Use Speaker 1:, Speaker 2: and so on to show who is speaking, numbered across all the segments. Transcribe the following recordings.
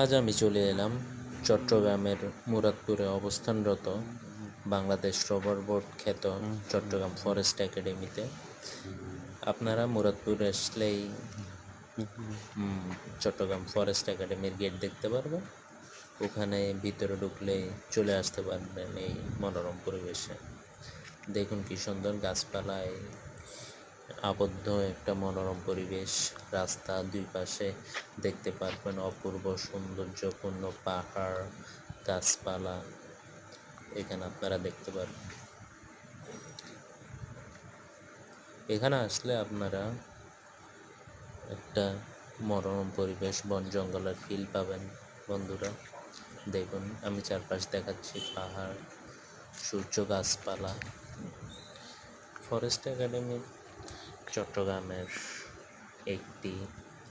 Speaker 1: আজ আমি চলে এলাম চট্টগ্রামের মুরাদপুরে অবস্থানরত বাংলাদেশ রবার বোর্ড খ্যাত চট্টগ্রাম ফরেস্ট একাডেমিতে। আপনারা মুরাদপুর আসলেই চট্টগ্রাম ফরেস্ট একাডেমির গেট দেখতে পারবেন। ওখানে ভিতরে ঢুকলে চলে আসতে পারবেন এই মনোরম পরিবেশে। দেখুন কি সুন্দর গাছপালায় আবদ্ধ একটা মনোরম পরিবেশ, রাস্তা দুই পাশে দেখতে পারবেন অপূর্ব সৌন্দর্যপূর্ণ পাহাড়, গাছপালা, এখানে আপনারা দেখতে পারবেন। এখানে আসলে আপনারা একটা মনোরম পরিবেশ, বন জঙ্গলের ফিল পাবেন বন্ধুরা। দেখুন, আমি চারপাশ দেখাচ্ছি পাহাড়, সূর্য গাছপালা। ফরেস্ট একাডেমি চট্টগ্রামের একটি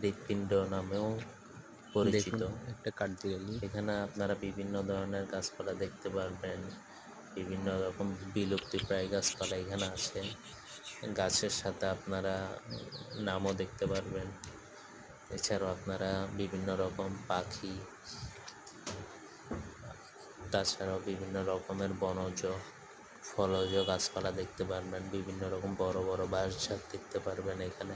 Speaker 1: হৃৎপিণ্ড নামেও পরিচিত।
Speaker 2: একটা কাঠবিড়ালি।
Speaker 1: এখানে আপনারা বিভিন্ন ধরনের গাছপালা দেখতে পারবেন বিভিন্ন রকম বিলুপ্তিপ্রায় গাছপালা এখানে আছে। গাছের সাথে আপনারা নামও দেখতে পারবেন। এছাড়াও আপনারা বিভিন্ন রকম পাখি তাছাড়াও বিভিন্ন রকমের বনজ ফলজ গাছপালা দেখতে পারবেন বিভিন্ন রকম বড় বড় বাঁশঝাড় দেখতে পারবেন এখানে।